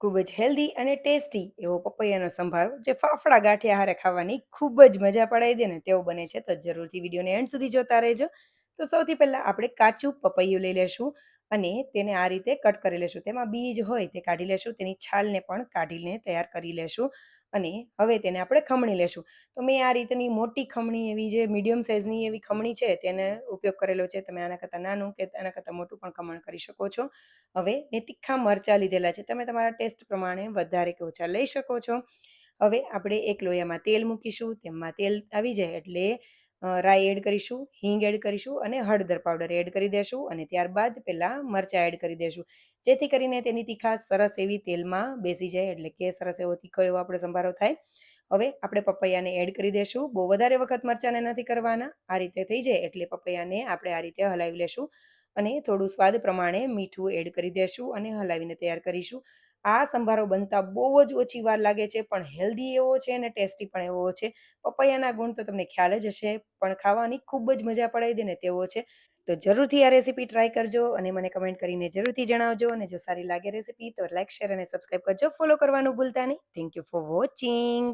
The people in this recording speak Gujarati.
ખૂબ જ હેલ્ધી અને ટેસ્ટી એવો પપૈયાનો સંભારો જે ફાફડા ગાંઠિયા હારે ખાવાની ખૂબ જ મજા પડાવી દે ને તેવો બને છે. તો જરૂરથી વિડીયોને એન્ડ સુધી જોતા રહેજો. તો સૌથી પહેલાં આપણે કાચું પપૈયું લઈ લેશું અને તેને આ રીતે કટ કરી લેશું. તેમાં બીજ હોય તે કાઢી લેશું, તેની છાલને પણ કાઢીને તૈયાર કરી લેશું અને હવે તેને આપણે ખમણી લેશું. તો મેં આ રીતની મોટી ખમણી એવી જે મીડિયમ સાઇઝની એવી ખમણી છે તેને ઉપયોગ કરેલો છે. તમે આના કરતાં નાનું કે આના કરતાં મોટું પણ ખમણ કરી શકો છો. હવે મેં તીખા મરચાં લીધેલા છે. તમે તમારા ટેસ્ટ પ્રમાણે વધારે કે ઓછા લઈ શકો છો. હવે આપણે એક લોયામાં તેલ મૂકીશું. તેમાં તેલ આવી જાય એટલે રાઈ એડ કરીશું, હિંગ એડ કરીશું અને હળદર પાવડર એડ કરી દેશું અને ત્યારબાદ પહેલાં મરચાં એડ કરી દેશું. જેથી કરીને તેની તીખાશ સરસ એવી તેલમાં બેસી જાય, એટલે કે સરસ એવો તીખો એવો આપણે સંભારો થાય. હવે આપણે પપૈયાને એડ કરી દેશું. બહુ વધારે વખત મરચાંને નથી કરવાના. આ રીતે થઈ જાય એટલે પપૈયાને આપણે આ રીતે હલાવી લેશું અને થોડું સ્વાદ પ્રમાણે મીઠું એડ કરી દેશું અને હલાવીને તૈયાર કરીશું. આ સંભારો બનતા બહુ જ ઓછી વાર લાગે છે, પણ હેલ્ધી એવો છે અને ટેસ્ટી પણ એવો છે. પપૈયાના ગુણ તો તમને ખ્યાલ જ હશે, પણ ખાવાની ખૂબ જ મજા પડાવી દે ને તેવો છે. તો જરૂરથી આ રેસીપી ટ્રાય કરજો અને મને કમેન્ટ કરીને જરૂરથી જણાવજો અને જો સારી લાગે રેસીપી તો લાઇક શેર અને સબસ્ક્રાઈબ કરજો. ફોલો કરવાનું ભૂલતા નહીં. Thank you for watching.